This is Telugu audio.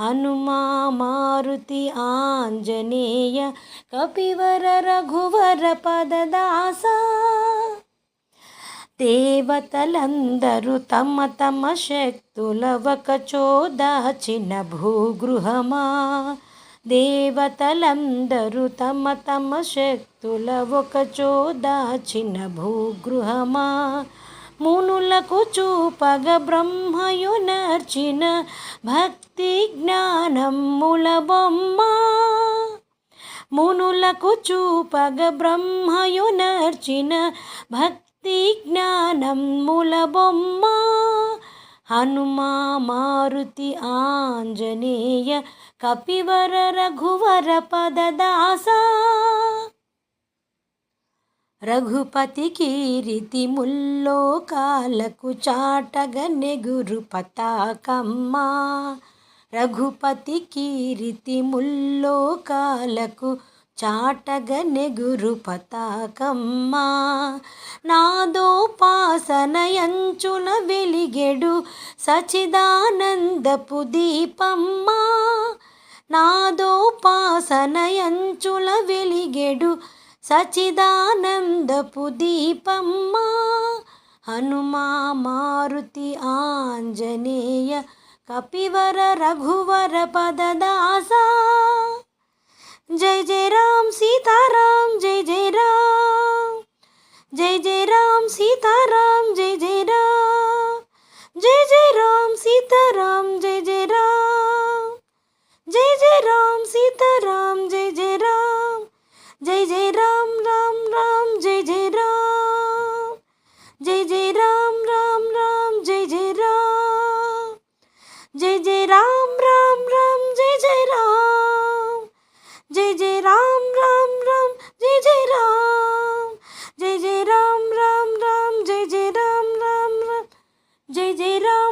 హనుమా మారుతి ఆంజనేయ కపివర రఘువర పదదాస. దేవతలందరూ తమ తమ శక్తుల ఒకచో దాచిన భూగృహమా. దేవతలందరూ తమ తమ శక్తుల ఒకచో దాచిన భూగృహమా. మునులకు చూపగ బ్రహ్మయునర్చిన భక్తి జ్ఞానముల బొమ్మ. మునులకు చూపగ బ్రహ్మయునర్చిన భక్తి జ్ఞానముల బొమ్మ. హనుమా మారుతి ఆంజనేయ కపివర రఘువర పదదాస. రఘుపతి కీరితి ముల్లోకాలకు చాటగ నెగురు పతాకమ్మా. రఘుపతి కీరితి ముల్లోకాలకు చాటగ నెగురు పతాకమ్మా. నాదోపాసనయంచున వెలిగెడు సచిదానందపు దీపమ్మా. నాదోపాసనయంచుల వెలిగెడు సచిదానందపు దీపమ్మ హనుమా మారుతి ఆంజనేయ కపివర రఘువర పదదాస జై జై రామ్ రామ్ రామ్ జై జై రామ్. జై జై రామ్ రామ్ రామ్ జై జై రామ్. జై జై రామ్ రామ్ రామ్ జై జై రామ్. జై జై రామ్ రామ్ రామ్ జై జై రామ్ రామ్ రామ్. జై జై రామ్